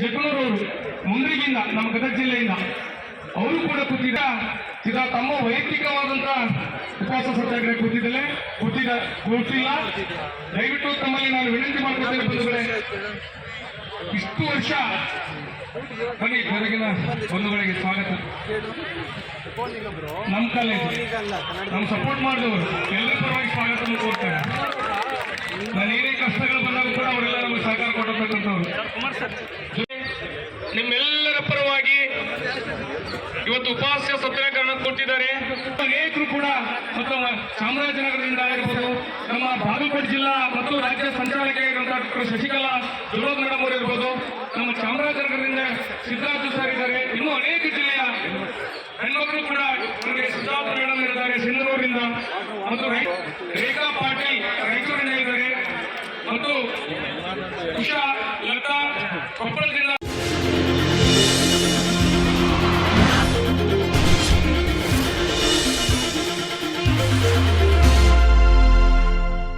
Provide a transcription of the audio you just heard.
ಜಗಳೂರವರು ಮುಂದ್ರಿಗಿಂದ, ನಮ್ಮ ಗದಗ ಜಿಲ್ಲೆಯಿಂದ. ಅವರು ಕೂಡ ಕೂತಿದ್ದ, ಇದ ತಮ್ಮ ವೈಯಕ್ತಿಕವಾದಂತ ಉಪವಾಸ ಸತ್ಯಾಗ್ರಹ ಕೂತಿದ್ದಲ್ಲೇ ಕೂತಿದ ಕೂತಿಲ್ಲ ದಯವಿಟ್ಟು ತಮ್ಮಲ್ಲಿ ನಾನು ವಿನಂತಿ ಮಾಡ್ತೇನೆ ಬಂಧುಗಳೇ, ಇಷ್ಟು ವರ್ಷ ಬನ್ನಿ ಬೆಳಗಿನ ಬಂಧುಗಳಿಗೆ ಸ್ವಾಗತ. ನಮ್ಮ ಕಾಲೇಜ್ ನಮ್ಮ ಸಪೋರ್ಟ್ ಮಾಡಿದವರು, ಎಲ್ಲರ ಪರವಾಗಿ ಸ್ವಾಗತ ಕೋರ್ತಾರೆ. ನಾನು ಏನೇ ಕಷ್ಟಗಳು ಬಂದಾಗ ಕೂಡ ಅವರೆಲ್ಲ ನಮಗೆ ಸಹಕಾರ ಕೊಟ್ಟಿರ್ತಕ್ಕಂಥವ್ರು. ನಿಮ್ಮೆಲ್ಲರ ಪರವಾಗಿ ಇವತ್ತು ಉಪಹಾಸ್ಯ ಸತ್ಯಾಗ್ರಹ ಕೊಟ್ಟಿದ್ದಾರೆ. ಅನೇಕರು ಕೂಡ ಮತ್ತು ಚಾಮರಾಜನಗರದಿಂದ ಆಗಿರ್ಬೋದು, ನಮ್ಮ ಬಾಗಲಕೋಟೆ ಜಿಲ್ಲಾ ಮತ್ತು ರಾಜ್ಯ ಸಂಚಾಲಕಿಯಾಗಿರುವಂತಹ ಡಾಕ್ಟರ್ ಶಶಿಕಲಾ ದುರೋಧನ ಮೇಡಮ್ ಅವರು ಇರ್ಬೋದು, ನಮ್ಮ ಚಾಮರಾಜನಗರದಿಂದ ಸಿದ್ಧಾರ್ಥ ಸರ್ ಇದ್ದಾರೆ. ಇನ್ನೂ ಅನೇಕ ಜಿಲ್ಲೆಯ ಹೆಣ್ಮಕ್ಳು ಕೂಡ ನಮಗೆ ಸಿದ್ಧಾರ್ಥ ಮೇಡಮ್ ಇದ್ದಾರೆ ಸಿಂಧನೂರಿಂದ ಮತ್ತು ರೇಖಾ ಪಾಟೀಲ್ ರಾಯಚೂರಿನ ಇದ್ದಾರೆ. ಮತ್ತು ಉಷಾ ಲತಾ